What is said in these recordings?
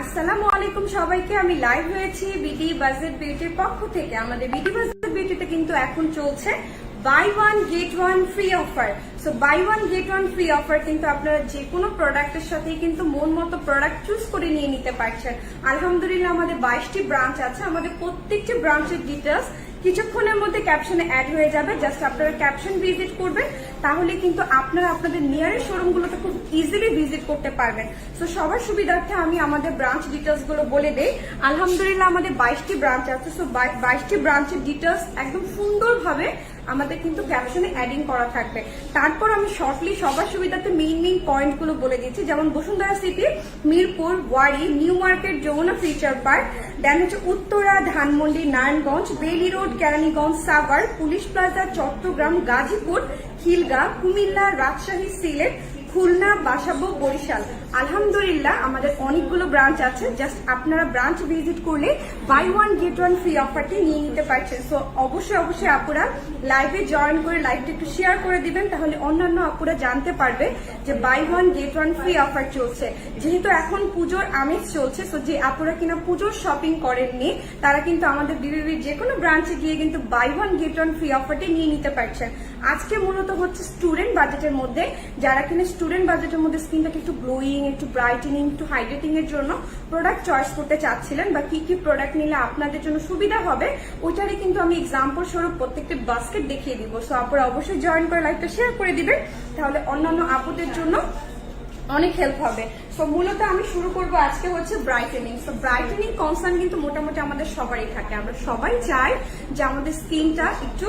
আসসালামু আলাইকুম সবাইকে, আমি লাইভ হয়েছি বিডি বাজেট বিউটির পক্ষ থেকে। আমাদের বিডি বাজেট বিউটিতে কিন্তু এখন চলছে। Buy one get one free offer so buy one get one free offer কিন্তু আপনারা যে কোনো প্রোডাক্টের সাথে কিন্তু মন মতো প্রোডাক্ট চুজ করে নিয়ে নিতে পারছেন। আলহামদুলিল্লাহ, আমাদের বাইশটি ব্রাঞ্চ আছে। আমাদের প্রত্যেকটি ব্রাঞ্চের ডিটেলস কিছুক্ষণের মধ্যে ক্যাপশনে অ্যাড হয়ে যাবে। জাস্ট আপনারা ক্যাপশন ভিজিট করবেন, তাহলে কিন্তু আপনারা আপনাদের নিয়ারেস্ট শোরুমগুলোতে খুব ইজিলি ভিজিট করতে পারবেন। সো সবার সুবিধার্থে আমি আমাদের ব্রাঞ্চ ডিটেলসগুলো বলে দেই। আলহামদুলিল্লাহ, আমাদের বাইশটি ব্রাঞ্চ আছে। সো বাইশটি ব্রাঞ্চের ডিটেলস একদম সুন্দরভাবে আমাদের কিন্তু ক্যাপশনে অ্যাডিং করা থাকবে। তারপর আমি শর্টলি সবার সুবিধাতে মেইন মেইন পয়েন্টগুলো বলে দিচ্ছি। যেমন Bashundhara city Mirpur, Wari new market Jamuna future park then হচ্ছে Uttara, Dhanmondi, Narayanganj Bailey road Keraniganj, Savar, police plaza Chittagong, Gazipur, Khilgaon, Comilla, Rajshahi, Sylhet, Khulna, Basabo, Barisal. আলহামদুলিল্লাহ, আমাদের অনেকগুলো branch আছে। Just আপনারা ব্রাঞ্চ ভিজিট করলে buy one get one free অফারটি নিয়ে নিতে পারছেন। সো অবশ্যই অবশ্যই আপুরা লাইভে জয়েন করে লাইভটা একটু শেয়ার করে দিবেন, তাহলে অন্যান্য আপুরা জানতে পারবে যে buy one get one free offer চলছে। যেহেতু এখন পুজোর আমেজ চলছে সো যে আপুরা কিনা পুজোর শপিং করেননি, তারা কিন্তু আমাদের বিবিবির যে কোনো ব্রাঞ্চে গিয়ে কিন্তু buy one get one free অফারটি নিয়ে নিতে পারছেন। আজকে মূলত হচ্ছে স্টুডেন্ট বাজেটের মধ্যে, যারা কিনা স্টুডেন্ট বাজেটের মধ্যে স্কিনটাকে একটু গ্লোয়িং একটু ব্রাইটেনিং একটু হাইড্রেটিং এর জন্য প্রোডাক্ট চয়েস করতে চাচ্ছিলেন বা কি কি প্রোডাক্ট নিলে আপনাদের জন্য সুবিধা হবে, ওইটারই কিন্তু আমি এক্সাম্পল স্বরূপ প্রত্যেকটি বাস্কেট দেখিয়ে দিব। সো আপনারা অবশ্যই জয়েন করে লাইভটা শেয়ার করে দিবেন, তাহলে অন্যান্য আপুদের জন্য অনেক হেল্প হবে। সো মূলত আমি শুরু করব আজকে হচ্ছে ব্রাইটেনিং সো ব্রাইটেনিং কনসার্ন কিন্তু মোটামুটি আমাদের সবারই থাকে। আমরা সবাই চাই যে আমাদের স্কিনটা একটু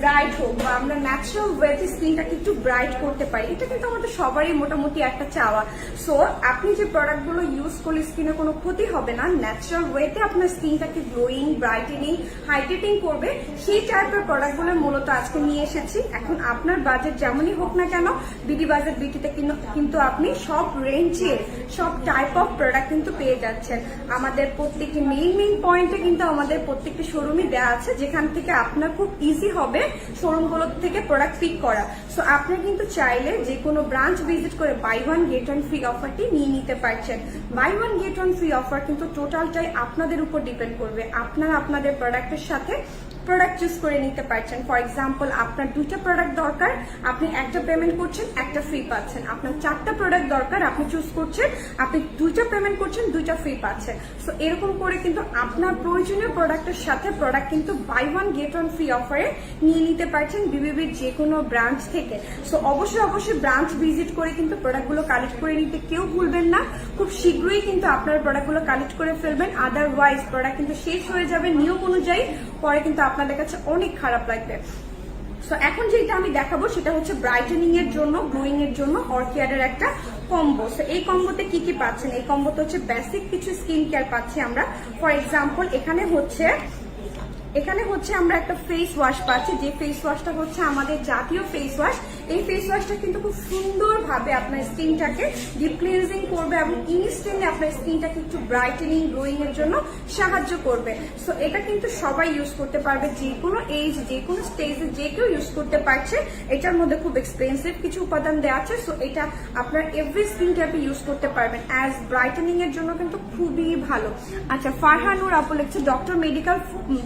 ব্রাইট হোক বা আমরা ন্যাচারাল ওয়েতে স্কিনটাকে একটু ব্রাইট করতে পারি। এটা কিন্তু আমাদের সবারই মোটামুটি একটা চাওয়া। সো আপনি যে প্রোডাক্টগুলো ইউজ করলে স্কিনে কোনো ক্ষতি হবে না ন্যাচারাল ওয়েতে আপনার স্কিনটাকে গ্লোয়িং ব্রাইটেনিং হাইড্রেটিং করবে, সেই টাইপের প্রোডাক্টগুলো মূলত আজকে নিয়ে এসেছি। এখন আপনার বাজেট যেমনই হোক না কেন বিডি বাজেট বিটিতে কিন্তু আপনি সব রেঞ্জের সব টাইপ অফ প্রোডাক্ট কিন্তু পেয়ে যাচ্ছেন। আমাদের প্রত্যেকটি মেইন মেইন পয়েন্টে কিন্তু আমাদের প্রত্যেকটি শোরুমই দেওয়া আছে, যেখান থেকে আপনার খুব ইজি হবে শোরুমগুলো থেকে প্রোডাক্ট পিক করা। সো আপনি কিন্তু চাইলে যে কোনো ব্রাঞ্চ ভিজিট করে buy one get one free অফারটি নিয়ে নিতে পারছেন। Buy one get one free offer কিন্তু টোটালটাই আপনাদের উপর ডিপেন্ড করবে। আপনারা আপনাদের প্রোডাক্টের সাথে প্রোডাক্ট চুজ করে নিতে পারছেন। ফর এক্সাম্পল আপনার দুইটা প্রোডাক্ট দরকার, আপনি একটা পেমেন্ট করছেন, একটা ফ্রি পাচ্ছেন। আপনার চারটা প্রোডাক্ট দরকার, আপনি চুজ করছেন, আপনি দুইটা পেমেন্ট করছেন, দুইটা ফ্রি পাচ্ছেন। সো এরকম করে কিন্তু আপনার প্রয়োজনীয় প্রোডাক্টের সাথে প্রোডাক্ট কিন্তু buy one get one free অফারে নিয়ে নিতে পারছেন বিবিবির যে কোনো ব্রাঞ্চ থেকে। সো অবশ্যই অবশ্যই ব্রাঞ্চ ভিজিট করে কিন্তু প্রোডাক্টগুলো কালেক্ট করে নিতে কেউ ভুলবেন না। খুব শীঘ্রই কিন্তু আপনার প্রোডাক্টগুলো কালেক্ট করে ফেলবেন। আদারওয়াইজ প্রোডাক্ট কিন্তু শেষ হয়ে যাবে নিয়ম অনুযায়ী। পরে কিন্তু আপনাদের কাছে অনেক খারাপ লাগবে। সো এখন যেটা আমি দেখাবো সেটা হচ্ছে ব্রাইটেনিং এর জন্য গ্লোয়িং এর জন্য অর্কিয়াডের একটা কম্বো সো এই কম্বোতে কি কি পাচ্ছেন? এই কম্বোতে হচ্ছে বেসিক কিছু স্কিন কেয়ার পাচ্ছি আমরা। ফর এক্সাম্পল এখানে হচ্ছে এখানে হচ্ছে আমরা একটা ফেস ওয়াশ পাচ্ছি। যে ফেস ওয়াশটা হচ্ছে আমাদের জাতীয় ফেস ওয়াশ এই ফেস ওয়াশটা কিন্তু খুব সুন্দরভাবে আপনার স্কিনটাকে ডিপ ক্লিনজিং করবে এবং ইনস্ট্যান্টলি আপনার স্কিনটাকে একটু ব্রাইটেনিং গ্লোয়িং এর জন্য সাহায্য করবে। সো এটা কিন্তু সবাই ইউজ করতে পারবে, যে কোনো এজ যে কোনো স্টেজে যে কেউ ইউজ করতে পারছে, এটার মধ্যে খুব এক্সপেন্সিভ কিছু উপাদান দেওয়া আছে। সো এটা আপনার এভরি স্কিন টাইপে ইউজ করতে পারবেন। অ্যাজ ব্রাইটেনিং এর জন্য কিন্তু খুবই ভালো। আচ্ছা ফারহানুর আপু লিখছে doctor medical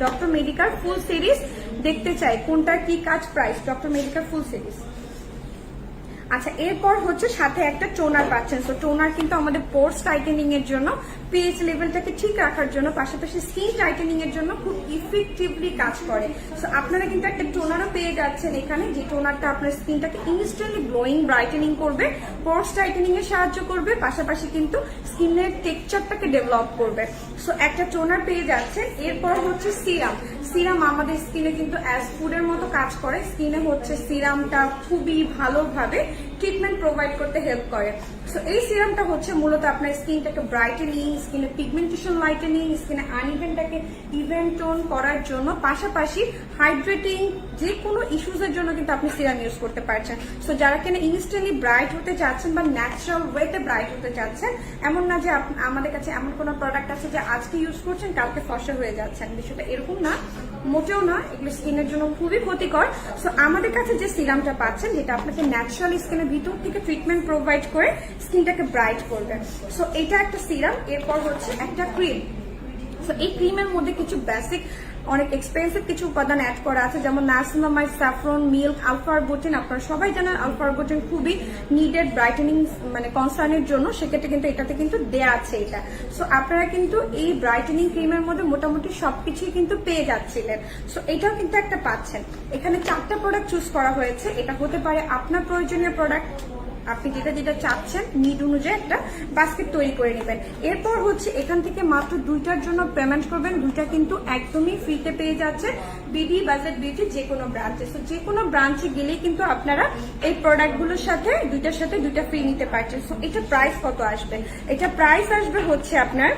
doctor medical full series দেখতে চাই। কোনটার কি কাজ price doctor medical full series আচ্ছা এরপর হচ্ছে সাথে একটা টোনার পাচ্ছেন। টোনার কিন্তু আমাদের পোর্স টাইটেনিং এর জন্য পিএইচ লেভেলটাকে ঠিক রাখার জন্য, পাশাপাশি স্কিন টাইটেনিং এর জন্য খুব ইফেক্টিভলি কাজ করে। সো আপনারা কিন্তু একটা টোনারও পেয়ে যাচ্ছেন এখানে, যে টোনারটা আপনার স্কিনটাকে ইনস্ট্যান্টলি গ্লোয়িং ব্রাইটেনিং করবে পোর্স টাইটেনিং এ সাহায্য করবে, পাশাপাশি কিন্তু স্কিনের টেক্সচারটাকে ডেভেলপ করবে। সো একটা টোনার পেয়ে যাচ্ছেন, এরপর হচ্ছে সিরাম সিরাম আমাদের স্কিনে কিন্তু অ্যাজ ফুডের মতো কাজ করে স্কিনে হচ্ছে সিরামটা খুবই ভালোভাবে ট্রিটমেন্ট প্রোভাইড করতে হেল্প করে। সো এই সিরামটা হচ্ছে মূলত আপনার স্কিনটাকে ব্রাইটেনিং স্কিনে পিগমেন্টেশন লাইটেনিং স্কিনে আনইভেনটাকে ইভেন টোন করার জন্য পাশাপাশি হাইড্রেটিং যে কোনো ইস্যুজের জন্য কিন্তু আপনি সিরাম ইউজ করতে পারছেন। সো যারা কিনা ইনস্ট্যান্টলি ব্রাইট হতে চাচ্ছেন বা ন্যাচারাল ওয়েতে ব্রাইট হতে চাচ্ছেন, এমন না যে আমাদের কাছে এমন কোনো প্রোডাক্ট আছে যে আজকে ইউজ করছেন, কালকে ফসা হয়ে যাচ্ছেন। বিষয়টা এরকম না। মোটেও না, এগুলো স্কিনের জন্য খুবই ক্ষতিকর। সো আমাদের কাছে যে সিরামটা পাচ্ছেন, যেটা আপনাকে ন্যাচারাল স্কিনের ভিতর থেকে ট্রিটমেন্ট প্রোভাইড করে, স্কিনটাকে ব্রাইট করবে। সো এটা একটা সিরাম, এরপর হচ্ছে একটা ক্রিম সো এই ক্রিমের মধ্যে কিছু বেসিক অনেক এক্সপেন্সিভ কিছু উপাদান অ্যাড করা আছে, যেমন নাসিনামাইড স্যাফরন মিল্ক আলফারবোটিন আপনারা সবাই জানেন আলফারবোটিন খুবই নিডেড ব্রাইটেনিং মানে কনসার্নের জন্য, সেক্ষেত্রে কিন্তু এটাতে কিন্তু দেয়া আছে এটা। সো আপনারা কিন্তু এই ব্রাইটেনিং ক্রিমের মধ্যে মোটামুটি সবকিছুই কিন্তু পেয়ে যাচ্ছিলেন। সো এটাও কিন্তু একটা পাচ্ছেন। এখানে চারটা প্রোডাক্ট চুজ করা হয়েছে। এটা হতে পারে আপনার প্রয়োজনীয় প্রোডাক্ট আপনি যেটা যেটা চাচ্ছেন নিড অনুযায়ী একটা বাস্কেট তৈরি করে নেবেন। এরপর হচ্ছে এখান থেকে মাত্র দুইটার জন্য পেমেন্ট করবেন। দুইটা কিন্তু একদমই ফ্রিতে পেয়ে যাচ্ছে বিডি বাজেট বিউটি যে কোনো ব্রাঞ্চে সো যে কোনো ব্রাঞ্চে গেলেই কিন্তু আপনারা এই প্রোডাক্টগুলোর সাথে, দুইটার সাথে দুইটা ফ্রি নিতে পারছেন। সো এটা প্রাইস কত আসবে? এটা প্রাইস আসবে হচ্ছে আপনার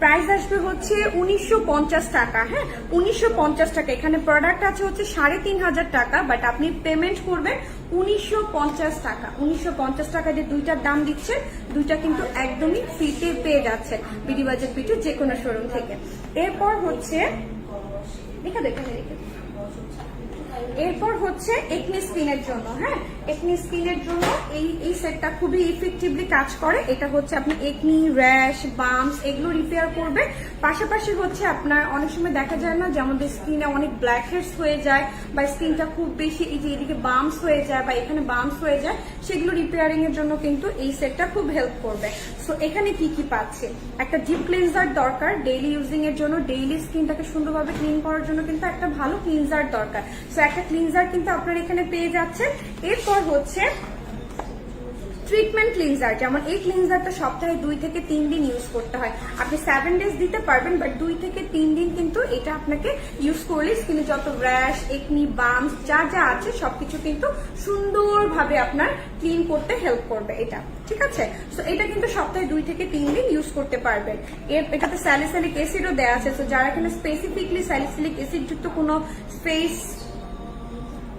প্রাইস আসবে হচ্ছে উনিশশো পঞ্চাশ টাকা হ্যাঁ? উনিশশো পঞ্চাশ টাকা। এখানে প্রোডাক্ট আছে হচ্ছে সাড়ে তিন হাজার টাকা বাট আপনি পেমেন্ট করবেন উনিশশো পঞ্চাশ টাকা। উনিশশো পঞ্চাশ টাকা যে দুইটার দাম দিচ্ছে, দুইটা কিন্তু একদমই ফ্রিতে পেয়ে যাচ্ছে বিডি বাজেট পিঠে যে কোনো শোরুম থেকে। এরপর হচ্ছে দেখে দেখে এরপর হচ্ছে একনি স্কিনের জন্য হ্যাঁ? একনি স্কিনের জন্য এই এই সেটটা খুবই ইফেক্টিভলি কাজ করে। এটা হচ্ছে আপনি একনি র্যাশ বামস এগুলো রিপেয়ার করবে পাশাপাশি হচ্ছে আপনার অনেক সময় দেখা যায় না যে আমাদের স্কিনে অনেক ব্ল্যাক হেডস হয়ে যায় বা স্কিনটা খুব বেশি, এই যে এদিকে বামস হয়ে যায় বা এখানে বামস হয়ে যায়, সেগুলো রিপেয়ারিং এর জন্য কিন্তু এই সেটটা খুব হেল্প করবে। সো এখানে কি কি পাচ্ছে? একটা ডিপ ক্লিনজার দরকার ডেইলি ইউজিং এর জন্য। ডেইলি স্কিনটাকে সুন্দরভাবে ক্লিন করার জন্য কিন্তু একটা ভালো ক্লিনজার দরকার। সো একটা ক্লিনজার কিন্তু আপনার এখানে পেয়ে যাচ্ছেন। এরপর হচ্ছে ট্রিটমেন্ট ক্লিনজার যেমন এই ক্লিনজারটা সপ্তাহে দুই থেকে তিন দিন ইউজ করতে হয়। আপনি সেভেন ডেজ দিতে পারবেন বাট দুই থেকে তিন দিন কিন্তু এটা আপনাকে ইউজ করলে স্কিনে যত র্যাশ একনি বামস যা যা আছে, সবকিছু কিন্তু সুন্দরভাবে আপনার ক্লিন করতে হেল্প করবে এটা। ঠিক আছে? সো এটা কিন্তু সপ্তাহে দুই থেকে তিন দিন ইউজ করতে পারবেন। এর, এটাতে স্যালিসালিক অ্যাসিডও দেওয়া আছে। তো যারা এখানে স্পেসিফিকলি স্যালিসালিক অ্যাসিড যুক্ত কোনো ফেস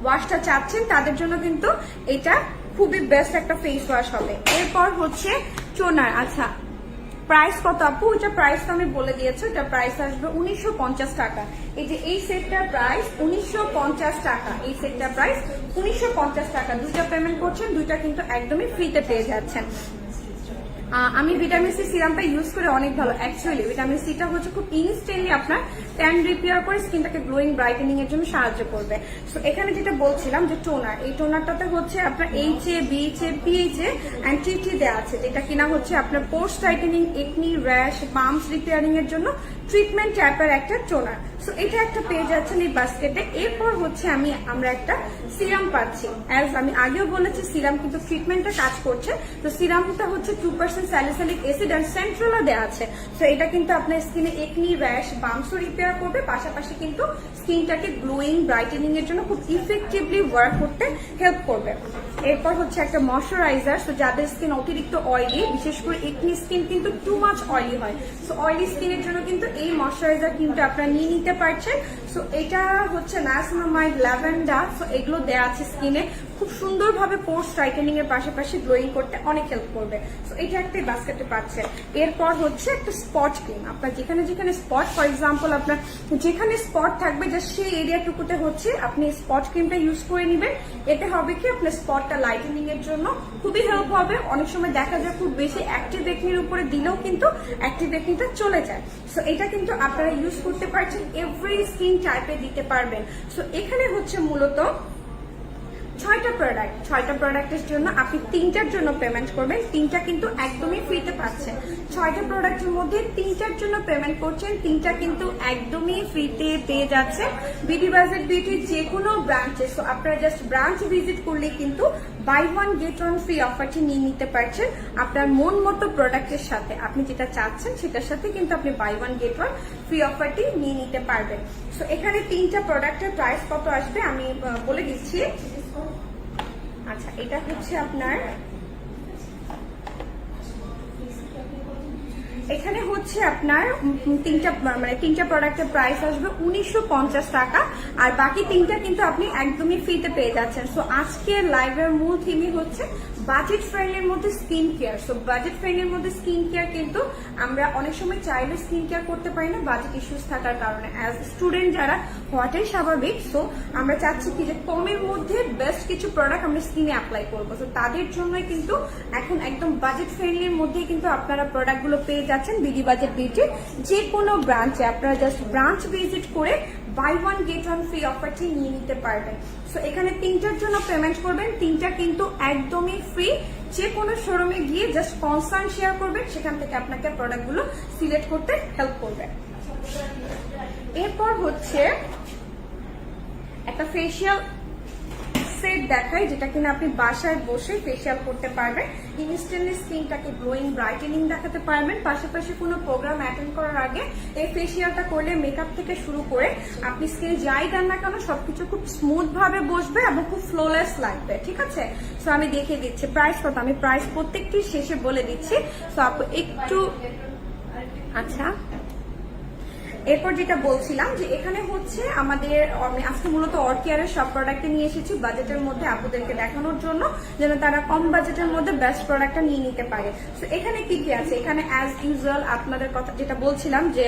ওয়াশটা চাচ্ছেন তাদের জন্য কিন্তু এটা খুবই বেস্ট একটা ফেস ওয়াশ হবে। এরপর হচ্ছে চোনার। আচ্ছা প্রাইস কত আপু? এটা প্রাইস তো আমি বলে দিয়েছি, এটা প্রাইস আসবে উনিশশো পঞ্চাশ টাকা। এই যে এই সেটটার প্রাইস উনিশশো পঞ্চাশ টাকা। এই সেটটার প্রাইস উনিশশো পঞ্চাশ টাকা। দুইটা পেমেন্ট করছেন, দুইটা কিন্তু একদমই ফ্রিতে পেয়ে যাচ্ছেন। আমি ভিটামিন সি সিরামটা ইউজ করে অনেক ভালো। অ্যাকচুয়ালি ভিটামিন সিটা হচ্ছে খুব ইনস্ট্যান্টলি আপনার ট্যান রিপেয়ার করে স্কিনটাকে গ্লোয়িং ব্রাইটেনিং এর জন্য সাহায্য করবে। সো এখানে যেটা বলছিলাম যে টোনার এই টোনারটাতে হচ্ছে আপনার H A BH A PH A and TT দেওয়া আছে, যেটা কিনা হচ্ছে আপনার post tightening acne rash bumps repairing এর জন্য ট্রিটমেন্ট টাইপের একটা টোনার সো এটা একটা পেয়ে যাচ্ছেন এই বাস্কেটে এরপর হচ্ছে আমি, আমরা একটা সিরাম পাচ্ছি। অ্যাজ আমি আগেও বলেছি, সিরাম কিন্তু ট্রিটমেন্টে কাজ করছে। তো সিরামটা হচ্ছে two percent salicylic acid and সেন্ট্রালও দেওয়া আছে। তো এটা কিন্তু আপনার স্কিনে একনি র্যাশ বামসও রিপেয়ার করবে। পাশাপাশি কিন্তু স্কিনটাকে গ্লোয়িং ব্রাইটেনিং এর জন্য খুব ইফেক্টিভলি ওয়ার্ক করতে হেল্প করবে। এরপর হচ্ছে একটা ময়শ্চারাইজার তো যাদের স্কিন অতিরিক্ত অয়েলি বিশেষ করে একনি স্কিন কিন্তু টু মাচ অয়েলি হয়। সো অয়েলি স্কিনের জন্য কিন্তু এই ময়শ্চারাইজার ক্রিমটা আপনারা নিয়ে নিতে পারছেন। সো এটা হচ্ছে নাসনোমাইড ল্যাভেন্ডার সো এগুলো দেওয়া আছে স্কিনে খুব সুন্দরভাবে পোস্ট স্ট্রাইটেনিং এর পাশাপাশি গ্লোয়িং করতে অনেক হেল্প করবে। সো এটা একটা বাস্কেটে পাচ্ছেন এরপর হচ্ছে একটা স্পট ক্রিম আপনার যেখানে যেখানে স্পট ফর এক্সাম্পল আপনার যেখানে স্পট থাকবে যে সেই এরিয়াটুকুতে হচ্ছে আপনি স্পট ক্রিমটা ইউজ করে নেবেন। এতে হবে কি? আপনার স্পটটা লাইটেনিং এর জন্য খুবই হেল্প হবে। অনেক সময় দেখা যায় খুব বেশি অ্যাক্টিভ একনির উপরে দিলেও কিন্তু অ্যাক্টিভ একনিটা চলে যায়। সো এটা কিন্তু আপনারা ইউজ করতে পারছেন। এভরি স্কিন টাইপে দিতে পারবেন। সো এখানে হচ্ছে মূলত ছয়টা প্রোডাক্ট ছয়টা প্রোডাক্টের জন্য আপনি তিনটার জন্য পেমেন্ট করবেন। তিনটা কিন্তু একদমই ফ্রিতে পাচ্ছেন ছয়টা প্রোডাক্টের মধ্যে তিনটার জন্য পেমেন্ট করছেন, তিনটা কিন্তু একদমই ফ্রিতে পেয়ে যাচ্ছে। বিডি বাজেট বিউটির যে কোনো ব্রাঞ্চে সো আপনারা জাস্ট ব্রাঞ্চ ভিজিট করলে কিন্তু buy one get one free অফারটি নিয়ে নিতে পারছেন। আপনার মন মতো প্রোডাক্টের সাথে আপনি যেটা চাচ্ছেন, সেটার সাথে কিন্তু আপনি buy one get one free অফারটি নিয়ে নিতে পারবেন। সো এখানে তিনটা প্রোডাক্টের প্রাইস কত আসবে আমি বলে দিচ্ছি। আচ্ছা এটা হচ্ছে আপনার এখানে হচ্ছে আপনার তিনটা মানে তিনটা প্রোডাক্টের প্রাইস আসবে উনিশশো পঞ্চাশ টাকা, আর বাকি তিনটা কিন্তু আপনি একদমই ফ্রিতে পেয়ে যাচ্ছেন। সো আজকের লাইভের মূল থিমই হচ্ছে বাজেট ফ্রেন্ডের মধ্যে স্কিন কেয়ার সো বাজেট ফ্রেন্ডের মধ্যে স্কিন কেয়ার কিন্তু আমরা অনেক সময় চাইলে স্কিন কেয়ার করতে পারি না বাজেট ইস্যুস থাকার কারণে। অ্যাজ স্টুডেন্ট যারা, হওয়াটাই স্বাভাবিক সো আমরা চাচ্ছি কি যে কমের মধ্যে বেস্ট কিছু প্রোডাক্ট আমরা স্কিনে অ্যাপ্লাই করব। সো তাদের জন্য কিন্তু এখন একদম বাজেট ফ্রেন্ডলির মধ্যেই কিন্তু আপনারা প্রোডাক্টগুলো পেয়ে যাচ্ছেন বিডি বাজেট বিউটির যে কোনো ব্রাঞ্চে আপনারা জাস্ট ব্রাঞ্চ ভিজিট করে buy one get one free অফারটি নিয়ে নিতে পারবেন। সো এখানে তিনটার জন্য পেমেন্ট করবেন। তিনটা কিন্তু একদমই ফ্রি যে কোনো শোরুমে গিয়ে জাস্ট কনসার্ন শেয়ার করবেন, সেখান থেকে আপনাকে প্রোডাক্টগুলো সিলেক্ট করতে হেল্প করবে। এরপর হচ্ছে একটা ফেসিয়াল সেট দেখাই, যেটা কিনা আপনি বাসায় বসে ফেসিয়াল করতে পারবেন। ইনস্ট্যান্টলি স্কিনটাকে গ্লোয়িং ব্রাইটেনিং দেখাতে পারবেন। পাশাপাশি কোনো প্রোগ্রাম অ্যাটেন্ড করার আগে এই ফেসিয়ালটা করলে মেকআপ থেকে শুরু করে আপনি স্কিনে যাই দেন না কেন, সবকিছু খুব স্মুথ ভাবে বসবে এবং খুব ফ্লোলেস লাগবে, ঠিক আছে? সো আমি দেখিয়ে দিচ্ছি প্রাইস কত? আমি প্রাইস প্রত্যেকটি শেষে বলে দিচ্ছি। সো আপু, একটু আচ্ছা। এরপর যেটা বলছিলাম যে এখানে হচ্ছে আমাদের, আমি আজকে মূলত অরকেয়ারের সব প্রোডাক্ট নিয়ে এসেছি বাজেটের মধ্যে আপুদেরকে দেখানোর জন্য, যেন তারা কম বাজেটের মধ্যে বেস্ট প্রোডাক্টটা নিয়ে নিতে পারে। তো এখানে কি কি আছে? এখানে অ্যাজ ইউজুয়াল আপনাদের কথা, যেটা বলছিলাম যে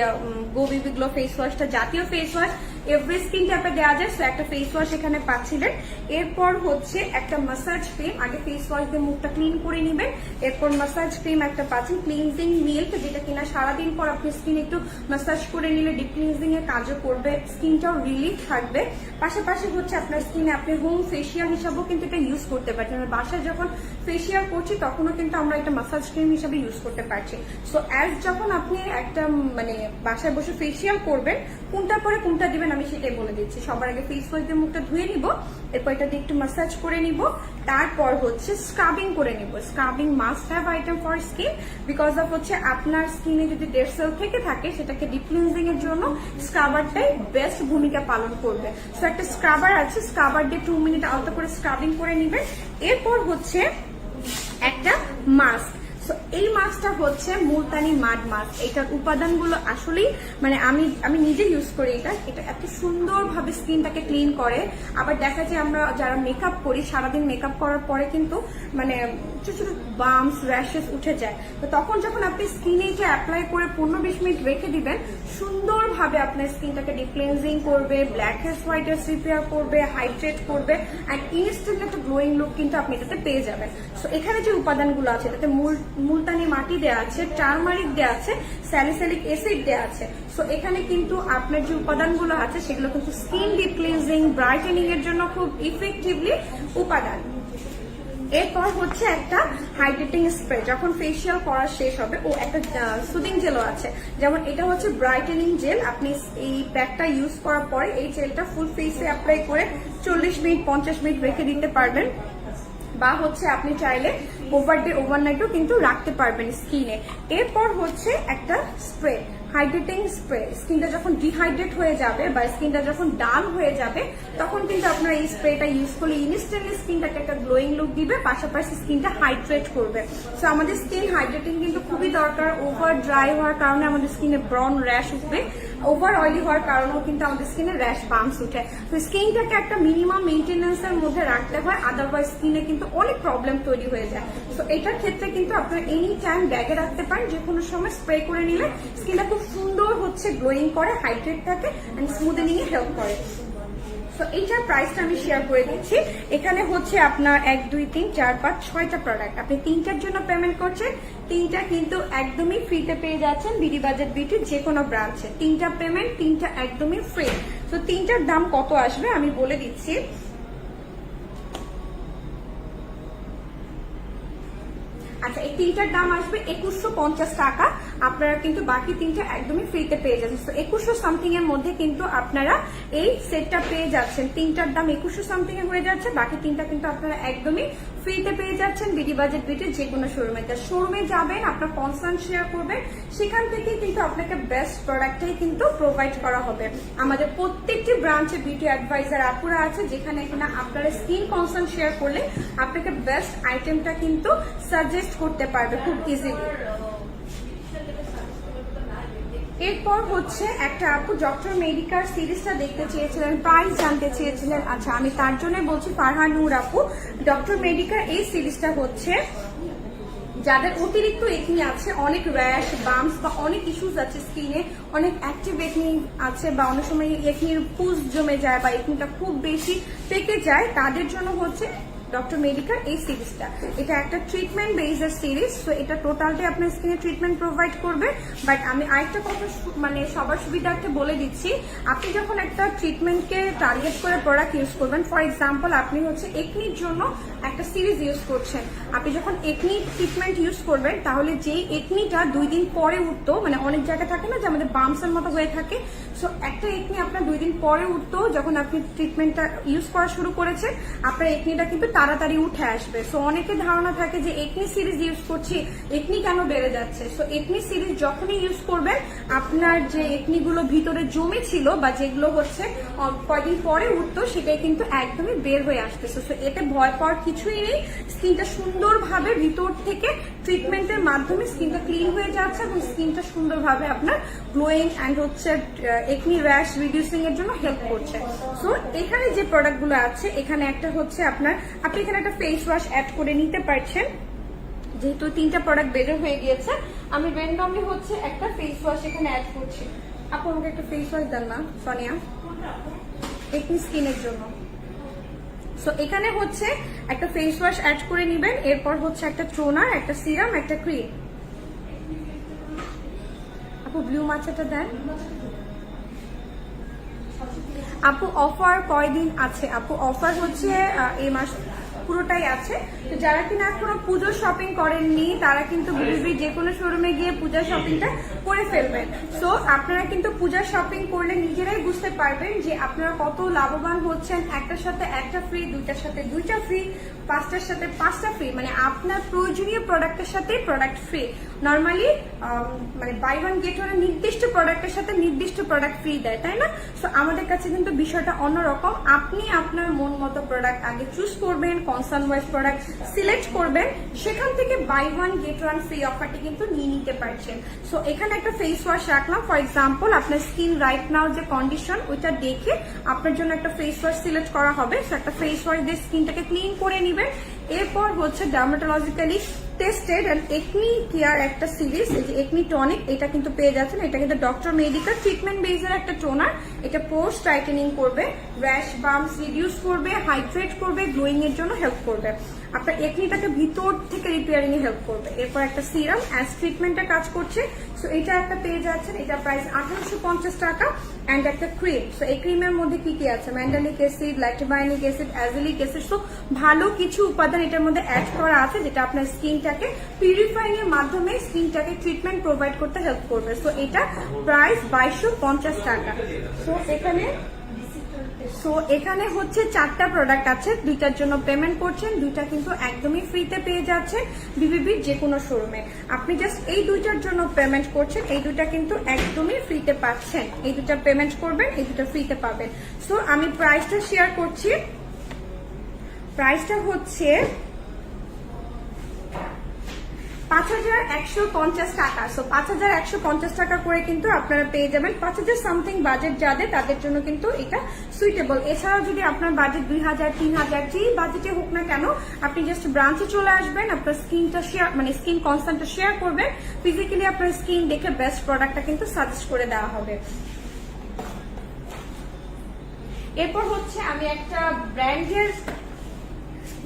গো বিবি গ্লো ফেস ওয়াশটা জাতীয় ফেস ওয়াশ এভরি স্কিন টাইপে দেওয়া যায় সো একটা ফেস ওয়াশ এখানে পাচ্ছিলেন। এরপর হচ্ছে একটা মাসাজ ক্রিম আগে ফেস ওয়াশ দিয়ে মুখটা ক্লিন করে নেবেন, এরপর মাসাজ ক্রিম একটা পাচ্ছেন ক্লিনজিং মিল্ক যেটা কিনা সারাদিন পর আপনি স্কিন একটু মাসাজ করে নিলে ডিপ ক্লিনজিং এর কাজও করবে স্কিনটাও রিলিফ থাকবে। পাশাপাশি হচ্ছে আপনার স্কিনে আপনি হোম ফেসিয়াল হিসাবেও কিন্তু এটা ইউজ করতে পারছেন। বাসায় যখন ফেসিয়াল করছি, তখনও কিন্তু আমরা এটা মাসাজ ক্রিম হিসাবে ইউজ করতে পারছি। সো অ্যাজ যখন আপনি একটা মানে বাসায় বসে ফেসিয়াল করবেন কোনটার পরে কোনটা দিবেন আমি সেটাই বলে দিচ্ছি। সবার আগে ফেস ওয়াশ দিয়ে মুখটা ধুয়ে নিব। এরপর এটা দিয়ে একটু মাসাজ করে নিব। তারপর হচ্ছে স্ক্রাবিং করে নিব। Scrubbing must have item for skin because of হচ্ছে আপনার স্কিনে যদি ডেড সেল থেকে থাকে, সেটাকে ডিপ ক্লিনজিং এর জন্য স্ক্রাবারটাই বেস্ট ভূমিকা পালন করবে। সো একটা স্ক্রাবার আছে স্ক্রাবার দিয়ে টু মিনিট আলাদা করে স্ক্রাবিং করে নিবেন। এরপর হচ্ছে একটা মাস্ক এই মাছটা হচ্ছে মুলতানি মাড মাছ এটার উপাদানগুলো আসলেই মানে আমি আমি নিজে ইউজ করি এটা। এটা এত সুন্দরভাবে স্কিনটাকে ক্লিন করে। আবার দেখা যায় আমরা যারা মেকআপ করি, সারাদিন মেকআপ করার পরে কিন্তু মানে ছোট ছোট বামস র্যাশেস উঠে যায়। তো তখন যখন আপনি স্কিনে এটা অ্যাপ্লাই করে পনেরো বিশ মিনিট রেখে দিবেন, সুন্দরভাবে আপনার স্কিনটাকে ডিক্লেন্সিং করবে blackheads whiteheads repair করবে হাইড্রেট করবে অ্যান্ড ইনস্ট্যান্ট একটা গ্লোয়িং লুক কিন্তু আপনি এটাতে পেয়ে যাবেন। সো এখানে যে উপাদানগুলো আছে, এটাতে মূল মুলতানি মাটি দেওয়া আছে, টার্মারিক দেওয়া আছে, স্যালিসালিক অ্যাসিড দেওয়া আছে। সো এখানে কিন্তু আপনার যে উপাদানগুলো আছে, সেগুলো কিন্তু স্কিন ডিপ ক্লিনজিং ব্রাইটেনিং এর জন্য খুব ইফেক্টিভলি উপাদান। এরপর হচ্ছে একটা হাইড্রেটিং স্প্রে যখন ফেসিয়াল করা শেষ হবে, ও একটা সুদিং জেলও আছে। যেমন এটা হচ্ছে ব্রাইটেনিং জেল আপনি এই প্যাকটা ইউজ করার পরে এই জেলটা ফুল ফেসে অ্যাপ্লাই করে চল্লিশ মিনিট, পঞ্চাশ মিনিট রেখে দিতে পারবেন। বা হচ্ছে আপনি চাইলে ওভার ডে ওভারনাইটও কিন্তু রাখতে পারবেন স্কিনে এরপর হচ্ছে একটা স্প্রে হাইড্রেটিং স্প্রে স্কিনটা যখন ডিহাইড্রেট হয়ে যাবে বা স্কিনটা যখন ডাল হয়ে যাবে, তখন কিন্তু আপনার এই স্প্রেটা ইউজ করলে ইনস্ট্যান্টলি স্কিনটাকে একটা গ্লোয়িং লুক দিবে, পাশাপাশি স্কিনটা হাইড্রেট করবে। সো আমাদের স্কিন হাইড্রেটিং কিন্তু খুবই দরকার ওভার ড্রাই হওয়ার কারণে আমাদের স্কিনে ব্রন র্যাশ উঠবে। ওভার অয়েলি হওয়ার কারণেও কিন্তু আমাদের স্কিনে র্যাশ বাম্পস উঠে। তো স্কিনটাকে একটা মিনিমাম মেনটেন্যান্সের মধ্যে রাখতে হয় আদারওয়াইজ স্কিনে কিন্তু অনেক প্রবলেম তৈরি হয়ে যায়। তো এটার ক্ষেত্রে কিন্তু আপনারা এনি টাইম ব্যাগে রাখতে পারেন, যে কোনো সময় স্প্রে করে নিলে স্কিনটা খুব সুন্দর হচ্ছে গ্লোয়িং করে হাইড্রেট থাকে স্মুদেনিং এ হেল্প করে। তো এইটার প্রাইসটা আমি শেয়ার করে দিচ্ছি। এখানে হচ্ছে আপনার এক, দুই, তিন, চার, পাঁচ, ছয়টা প্রোডাক্ট আপনি তিনটার জন্য পেমেন্ট করছেন, তিনটা কিন্তু একদমই ফ্রিতে পেয়ে যাচ্ছেন বিডি বাজেট বিটির যে কোনো ব্রাঞ্চে তিনটা পেমেন্ট তিনটা একদমই ফ্রি তো তিনটার দাম কত আসবে আমি বলে দিচ্ছি। আচ্ছা এই তিনটার দাম আসবে একুশশো পঞ্চাশ টাকা। আপনারা কিন্তু বাকি তিনটা একদমই ফ্রিতে পেয়ে যাচ্ছেন। তো একুশশো সামথিং এর মধ্যে কিন্তু আপনারা এই সেটটা পেয়ে যাচ্ছেন। তিনটার দাম একুশশো সামথিং এ হয়ে যাচ্ছে, বাকি তিনটা কিন্তু আপনারা একদমই ফ্রিতে পেয়ে যাচ্ছেন, বিডি বাজেট বিটির যে কোনো শোরুমে শোরুমে যাবেন, আপনার কনসার্ন শেয়ার করবেন, সেখান থেকে কিন্তু আপনাকে বেস্ট প্রোডাক্টটাই কিন্তু প্রোভাইড করা হবে। আমাদের প্রত্যেকটি ব্রাঞ্চে বিউটি অ্যাডভাইজার আপুরা আছে, যেখানে কিনা আপনারা স্কিন কনসার্ন শেয়ার করলে আপনাকে বেস্ট আইটেমটা কিন্তু সাজেস্ট করতে পারবে খুব ইজিলি এরপর হচ্ছে একটা আপু ডক্টর মেডিকার সিরিজটা দেখতে চেয়েছিলেন প্রাইস জানতে চেয়েছিলেন। আচ্ছা আমি তার জন্য বলছি, ফারহান নূর আপু ডক্টর মেডিকার এই সিরিজটা হচ্ছে, যাদের অতিরিক্ত একনি আছে, অনেক র্যাশ বামস বা অনেক ইস্যুস আছে স্কিনে অনেক অ্যাক্টিভ একনি আছে বা অনেক সময় একনির পুজ জমে যায় বা একনিটা খুব বেশি পেকে যায়, তাদের জন্য হচ্ছে ডক্টর মেডিকার এই সিরিজটা এটা একটা ট্রিটমেন্ট বেসড সিরিজ তো এটা টোটালটাই আপনার স্কিনে ট্রিটমেন্ট প্রোভাইড করবে। বাট আমি আরেকটা কথা মানে সবার সুবিধার্থে বলে দিচ্ছি, আপনি যখন একটা ট্রিটমেন্টকে টার্গেট করে প্রোডাক্ট ইউজ করবেন ফর এক্সাম্পল আপনি হচ্ছে একনির জন্য একটা সিরিজ ইউজ করছেন। আপনি যখন একনি ট্রিটমেন্ট ইউজ করবেন, তাহলে যেই একনিটা দুই দিন পরে উঠতো মানে অনেক জায়গা থাকে না যে আমাদের বামসের মতো হয়ে থাকে সো একটা একনি আপনার দুই দিন পরে উঠতো, যখন আপনি ট্রিটমেন্টটা ইউজ করা শুরু করেছেন, আপনার একনিটা কিন্তু তাড়াতাড়ি উঠে আসবে। সো অনেকের ধারণা থাকে যে একনি সিরিজ ইউজ করছি একনি কেন বেড়ে যাচ্ছে? সো একনি সিরিজ যখনই ইউজ করবেন, আপনার যে একনিগুলো ভিতরে জমে ছিল বা যেগুলো হচ্ছে কয়দিন পরে উঠতো, সেটাই কিন্তু একদমই বের হয়ে আসতেছে। সো এতে ভয় পাওয়ার কিছুই নেই। স্কিনটা সুন্দরভাবে ভিতর থেকে ট্রিটমেন্টের মাধ্যমে স্কিনটা ক্লিন হয়ে যাচ্ছে এবং স্কিনটা সুন্দরভাবে আপনার গ্লোয়িং অ্যান্ড হচ্ছে একনি র্যাশ রিডিউসিং এর জন্য হেল্প করছে। সো এখানে যে প্রোডাক্টগুলো আছে, এখানে একটা হচ্ছে আপনার, আপনি এখানে একটা ফেস ওয়াশ অ্যাড করে নিতে পারছেন। যেহেতু তিনটা প্রোডাক্ট বের হয়ে গিয়েছে, আমি র্যান্ডমলি হচ্ছে একটা ফেস ওয়াশ এখানে অ্যাড করছি। আপু, আমাকে একটা ফেস ওয়াশ দেন না, সোনিয়া। একনি স্কিনের জন্য। সো এখানে হচ্ছে একটা ফেস ওয়াশ অ্যাড করে নেবেন, এরপর হচ্ছে একটা ট্রোনার একটা সিরাম একটা ক্রিম আপু ব্লু মাছাটা দেন। আপু অফার কয়দিন আছে? আপু অফার হচ্ছে এই মাস পুরোটাই আছে। তো যারা কিনা এখনও পুজো শপিং করেননি তারা কিন্তু বিবিবি যে কোনো শোরুমে গিয়ে পূজা শপিংটা করে ফেলবেন। সো আপনারা কিন্তু পূজা শপিং করলে নিজেরাই বুঝতে পারবেন যে আপনারা কত লাভবান হচ্ছেন। একটার সাথে একটা ফ্রি দুইটার সাথে দুইটা ফ্রি পাঁচটার সাথে পাঁচটা ফ্রি মানে আপনার প্রয়োজনীয় প্রোডাক্টের সাথে প্রোডাক্ট ফ্রি নর্মালি মানে বাই ওয়ান গেট ওয়ান নির্দিষ্ট প্রোডাক্টের সাথে নির্দিষ্ট প্রোডাক্ট ফ্রি দেয় তাই না? সো আমাদের কাছে কিন্তু বিষয়টা অন্যরকম। আপনি আপনার মন মতো প্রোডাক্ট আগে চুজ করবেন কনসার্ন ওয়াইজ প্রোডাক্ট সিলেক্ট করবেন, সেখান থেকে buy one get one free অফারটি কিন্তু নিয়ে নিতে পারছেন। সো এখানে একটা ফেস ওয়াশ রাখলাম। ফর এক্সাম্পল আপনার স্কিন রাইট নাও যে কন্ডিশন ওইটা দেখে আপনার জন্য একটা ফেস ওয়াশ সিলেক্ট করা হবে। সো একটা ফেস ওয়াশ দিয়ে স্কিনটাকে ক্লিন করে নেবেন। এরপর হচ্ছে dermatologically tested and acne care একটা সিরিজ এই যে একমি টনিক এটা কিন্তু পেয়ে যাচ্ছেন। এটা কিন্তু ডক্টর মেডিকেল ট্রিটমেন্ট বেসের একটা টোনার এটা পোস্ট টাইটেনিং করবে র্যাশ বামস রিডিউস করবে হাইড্রেট করবে গ্লোয়িং এর জন্য হেল্প করবে। আপনার একনিটাকে ভিতর থেকে রিপেয়ারিং এ হেল্প করবে। এরপর একটা সিরাম অ্যাজ ট্রিটমেন্টের কাজ করছে। সো এটা একটা পেয়ে যাচ্ছেন এটা প্রাইস আঠারোশো পঞ্চাশ টাকা অ্যান্ড একটা ক্রিম সো এই ক্রিমের মধ্যে কি কি আছে? Mandelic acid lactobionic acid azelaic acid so ভালো কিছু উপাদান এটার মধ্যে অ্যাড করা আছে যেটা আপনার স্কিনটাকে পিউরিফাইং এর মাধ্যমে স্কিনটাকে ট্রিটমেন্ট প্রোভাইড করতে হেল্প করবে। সো এটা প্রাইস বাইশশো পঞ্চাশ টাকা। সো এখানে সো এখানে হচ্ছে চারটা প্রোডাক্ট আছে। দুইটার জন্য পেমেন্ট করছেন, দুইটা কিন্তু একদমই ফ্রিতে পেয়ে যাচ্ছে বিবিবির যে কোনো শোরুমে আপনি জাস্ট এই দুইটার জন্য পেমেন্ট করছেন, এই দুইটা কিন্তু একদমই ফ্রিতে পাচ্ছেন। এই দুটা পেমেন্ট করবেন, এই দুটা ফ্রিতে পাবেন। সো আমি প্রাইসটা শেয়ার করছি। প্রাইসটা হচ্ছে পাঁচ হাজার একশো পঞ্চাশ টাকা। সো পাঁচ হাজার একশো পঞ্চাশ টাকা করে কিন্তু আপনারা পেয়ে যাবেন। পাঁচ হাজার সামথিং বাজেট যাদের, তাদের জন্য কিন্তু এটা সুইটেবল এছাড়াও যদি আপনার বাজেট দুই হাজার, তিন হাজার, যেই বাজেটে হোক না কেন, আপনি জাস্ট ব্রাঞ্চে চলে আসবেন, আপনার স্কিনটা শেয়ার মানে স্কিন কনসার্নটা শেয়ার করবেন। ফিজিক্যালি আপনার স্কিন দেখে বেস্ট প্রোডাক্টটা কিন্তু সাজেস্ট করে দেওয়া হবে। এরপর হচ্ছে আমি একটা ব্র্যান্ডের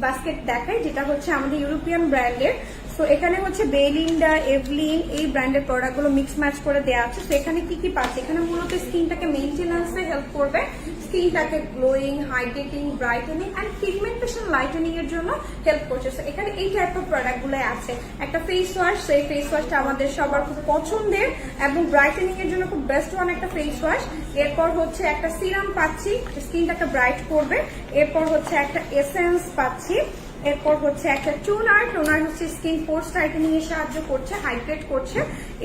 বাস্কেট দেখাই, যেটা হচ্ছে আমাদের ইউরোপিয়ান ব্র্যান্ডের তো এখানে হচ্ছে বেলিন্ডা এভলিন এই ব্র্যান্ডের প্রোডাক্টগুলো মিক্স ম্যাচ করে দেওয়া আছে। তো এখানে কি কি পাচ্ছে? এখানে মূলত স্কিনটাকে মেনটেন্যান্সে হেল্প করবে। স্কিনটাকে glowing hydrating brightening and pigmentation lightening এর জন্য হেল্প করছে। তো এখানে এই টাইপ অফ প্রোডাক্টগুলো আছে। একটা ফেস ওয়াশ সেই ফেস ওয়াশটা আমাদের সবার খুব পছন্দের এবং ব্রাইটেনিং এর জন্য খুব বেস্ট ওয়ান একটা ফেস ওয়াশ এরপর হচ্ছে একটা সিরাম পাচ্ছি, স্কিনটাকে ব্রাইট করবে। এরপর হচ্ছে একটা এসেন্স পাচ্ছি। এরপর হচ্ছে একটা টোনার। টোনার হচ্ছে স্কিন পোস্ট টাইটেনিং এ সাহায্য করছে হাইড্রেট করছে।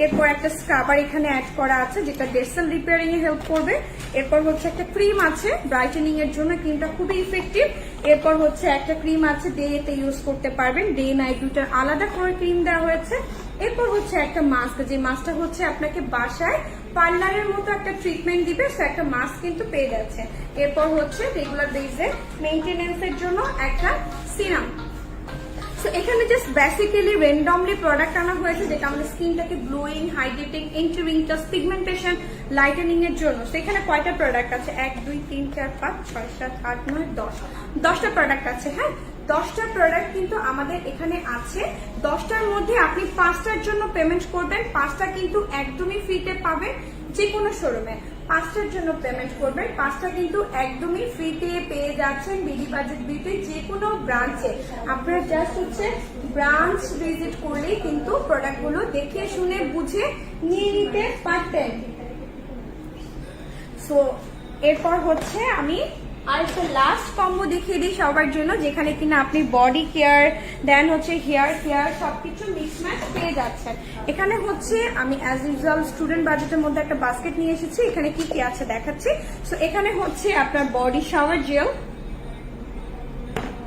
এরপর একটা স্ক্রাবার এখানে অ্যাড করা আছে, যেটা ডেসেল রিপেয়ারিং এ হেল্প করবে। এরপর হচ্ছে একটা ক্রিম আছে ব্রাইটেনিং এর জন্য ক্রিমটা খুবই ইফেক্টিভ এরপর হচ্ছে একটা ক্রিম আছে ডে এতে ইউজ করতে পারবেন। ডে নাইট দুটার আলাদা করে ক্রিম দেওয়া হয়েছে। এরপর হচ্ছে একটা মাস্ক যে মাস্কটা হচ্ছে আপনাকে বাসায় পার্লারের মতো একটা ট্রিটমেন্ট দিবে, সে একটা মাস্ক কিন্তু পেয়ে যাচ্ছে। এরপর হচ্ছে রেগুলার বেসে মেনটেনেন্সের জন্য একটা সিরাম। তো এখানে জাস্ট বেসিক্যালি র্যান্ডমলি প্রোডাক্ট আনা হয়েছে, যেটা আমাদের স্কিনটাকে গ্লোয়িং হাইড্রেটিং ইন্টারভিংটাস পিগমেন্টেশন লাইটেনিং এর জন্য। তো এখানে কয়টা প্রোডাক্ট আছে? এক, দুই, তিন, চার, পাঁচ, ছয়, সাত, আট, নয়, দশ। দশটা প্রোডাক্ট আছে হ্যাঁ? দশটা প্রোডাক্ট কিন্তু আমাদের এখানে আছে। দশটার মধ্যে আপনি পাঁচটার জন্য পেমেন্ট করবেন। পাঁচটা কিন্তু একদমই ফ্রিতে পাবেন যে কোনো শোরুমে পাঁচটার জন্য পেমেন্ট করবেন। পাঁচটা কিন্তু একদমই ফ্রিতে পেয়ে যাচ্ছেন বিডি বাজেট বিউটি যে কোনো ব্রাঞ্চে আপনারা জাস্ট হচ্ছে ব্রাঞ্চ ভিজিট করলেই কিন্তু প্রোডাক্টগুলো দেখে, শুনে, বুঝে নিয়ে নিতে পারতেন। সো এরপর হচ্ছে আমি আর একটা লাস্ট দেখিয়ে দিই সবার জন্য, যেখানে কিনা আপনি বডি কেয়ার দেন হচ্ছে হেয়ার কেয়ার সবকিছু পেয়ে যাচ্ছেন। এখানে হচ্ছে আমি অ্যাজ স্টুডেন্ট বাজেটের মধ্যে একটা বাস্কেট নিয়ে এসেছি, এখানে কি কি আছে দেখাচ্ছি। সো এখানে হচ্ছে আপনার body shower gel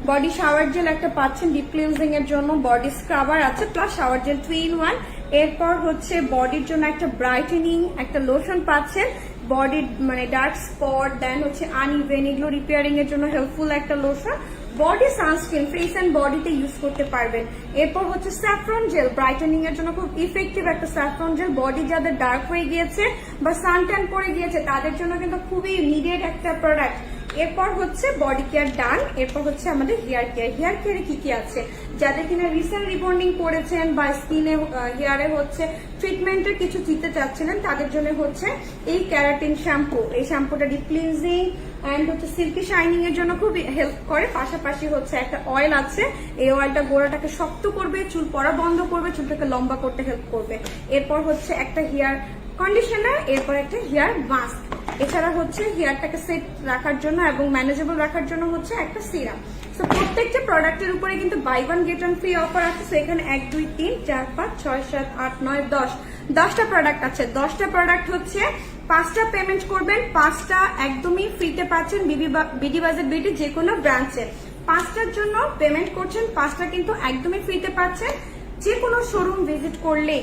body shower gel একটা পাচ্ছেন ডিপ ক্লিনজিং এর জন্য বডি স্ক্রাবার আছে plus shower gel two in one এরপর হচ্ছে বডির জন্য একটা ব্রাইটেনিং একটা লোশন পাচ্ছেন। বডির মানে ডার্ক স্পট দেন হচ্ছে আনইভেন এগুলো রিপেয়ারিং এর জন্য হেল্পফুল একটা lotion body sunscreen face and বডিতে ইউজ করতে পারবেন। এরপর হচ্ছে স্যাফ্রন জেল ব্রাইটেনিং এর জন্য খুব ইফেক্টিভ একটা স্যাফ্রন জেল বডি যাদের ডার্ক হয়ে গিয়েছে বা সানট্যান পড়ে গিয়েছে, তাদের জন্য কিন্তু খুবই নিডেড একটা প্রোডাক্ট এরপর হচ্ছে বডি কেয়ার ডান এরপর হচ্ছে আমাদের হেয়ার কেয়ার হেয়ার কেয়ারে কি কি আছে? যাদের কিনা রিসেন্ট রিবন্ডিং করেছেন বা স্কিনে হেয়ারে হচ্ছে ট্রিটমেন্টের কিছু দিতে চাচ্ছিলেন, তাদের জন্য হচ্ছে এই ক্যারাটিন শ্যাম্পু এই শ্যাম্পুটা ডিপ ক্লিনজিং অ্যান্ড হচ্ছে সিল্কি শাইনিং এর জন্য খুব হেল্প করে। পাশাপাশি হচ্ছে একটা অয়েল আছে, এই অয়েলটা গোড়াটাকে শক্ত করবে, চুল পড়া বন্ধ করবে, চুলটাকে লম্বা করতে হেল্প করবে। এরপর হচ্ছে একটা হেয়ার কন্ডিশনার এরপর একটা হেয়ার মাস্ক এছাড়া হচ্ছে হেয়ারটাকে সেট রাখার জন্য এবং ম্যানেজেবল রাখার জন্য হচ্ছে একটা সিরাম তো প্রত্যেকটা প্রোডাক্টের উপরে কিন্তু buy one get one free offer আছে। তো এখানে এক, দুই, তিন, চার, পাঁচ, ছয়, সাত, আট, নয়, দশ। দশটা প্রোডাক্ট আছে। দশটা প্রোডাক্ট হচ্ছে পাঁচটা পেমেন্ট করবেন। পাঁচটা একদমই ফ্রিতে পাচ্ছেন বিডি বাজার বিডি যে কোনো ব্রাঞ্চে পাঁচটার জন্য পেমেন্ট করছেন, পাঁচটা কিন্তু একদমই ফ্রিতে পাচ্ছেন। যে কোনো শোরুম ভিজিট করলেই।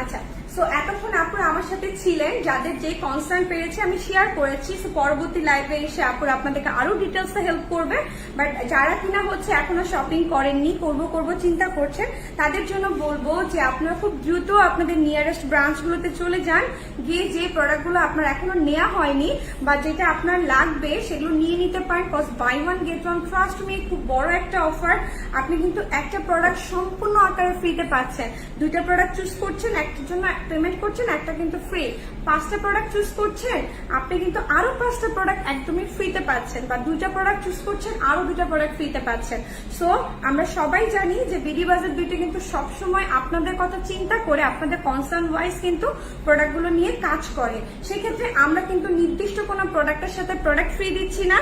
আচ্ছা সো এতক্ষণ আপুরা আমার সাথে ছিলেন, যাদের যে কনসার্ন পেরেছে আমি শেয়ার করেছি। সো পরবর্তী লাইভে এসে আপুরা আপনাদেরকে আরও ডিটেলসে হেল্প করবে। বাট যারা কিনা হচ্ছে এখনও শপিং করেননি, করব করব, চিন্তা করছেন, তাদের জন্য বলব যে আপনারা খুব দ্রুত আপনাদের নিয়ারেস্ট ব্রাঞ্চগুলোতে চলে যান। গিয়ে যে প্রোডাক্টগুলো আপনার এখনও নেওয়া হয়নি বা যেটা আপনার লাগবে, সেগুলো নিয়ে নিতে পারেন। Cause buy one get one trust me খুব বড় একটা অফার আপনি কিন্তু একটা প্রোডাক্ট সম্পূর্ণ আকারে ফ্রিতে পাচ্ছেন। দুইটা প্রোডাক্ট চুজ করছেন, একটার জন্য পেমেন্ট করছেন, একটা কিন্তু ফ্রি পাঁচটা প্রোডাক্ট চুজ করছেন, আপনি কিন্তু আরও পাঁচটা প্রোডাক্ট একদমই ফ্রিতে পাচ্ছেন বা দুটা প্রোডাক্ট চুজ করছেন, আরও দুটা প্রোডাক্ট ফ্রিতে পাচ্ছেন। সো আমরা সবাই জানি যে বিডি বাজার দুইটা কিন্তু সবসময় আপনাদের কথা চিন্তা করে, আপনাদের কনসার্ন ওয়াইজ কিন্তু প্রোডাক্টগুলো নিয়ে কাজ করে। সেক্ষেত্রে আমরা কিন্তু নির্দিষ্ট কোনো প্রোডাক্টের সাথে প্রোডাক্ট ফ্রি দিচ্ছি না।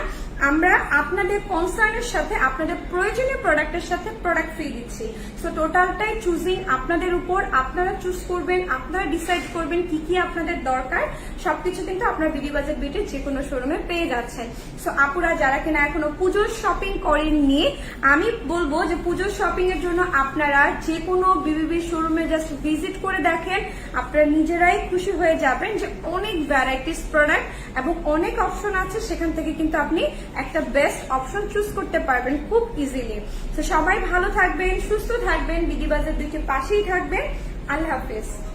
আমরা আপনাদের কনসার্নের সাথে, আপনাদের প্রয়োজনীয় প্রোডাক্টের সাথে প্রোডাক্ট ফ্রি দিচ্ছি। সো টোটালটাই চুজিং আপনাদের উপর, আপনারা চুজ করবেন, আপনারা ডিসাইড করবেন কি কি আপনাদের দরকার। সবকিছু কিন্তু আপনার বিডি বাজার বিটে যে কোনো শোরুমে পেয়ে যাচ্ছেন। সো আপুরা যারা কিনা এখনও পুজোর শপিং করেননি, আমি বলব যে পুজোর শপিং এর জন্য আপনারা যে কোনো বিবিবি শোরুমে জাস্ট ভিজিট করে দেখেন। আপনারা নিজেরাই খুশি হয়ে যাবেন যে অনেক ভ্যারাইটিস প্রোডাক্ট এবং অনেক অপশন আছে। সেখান থেকে কিন্তু আপনি একটা বেস্ট অপশন চুজ করতে পারবেন খুব ইজিলি তো সবাই ভালো থাকবেন, সুস্থ থাকবেন, বিডিবাজার বাজার পাশেই থাকবেন। আল্লাহ হাফেজ।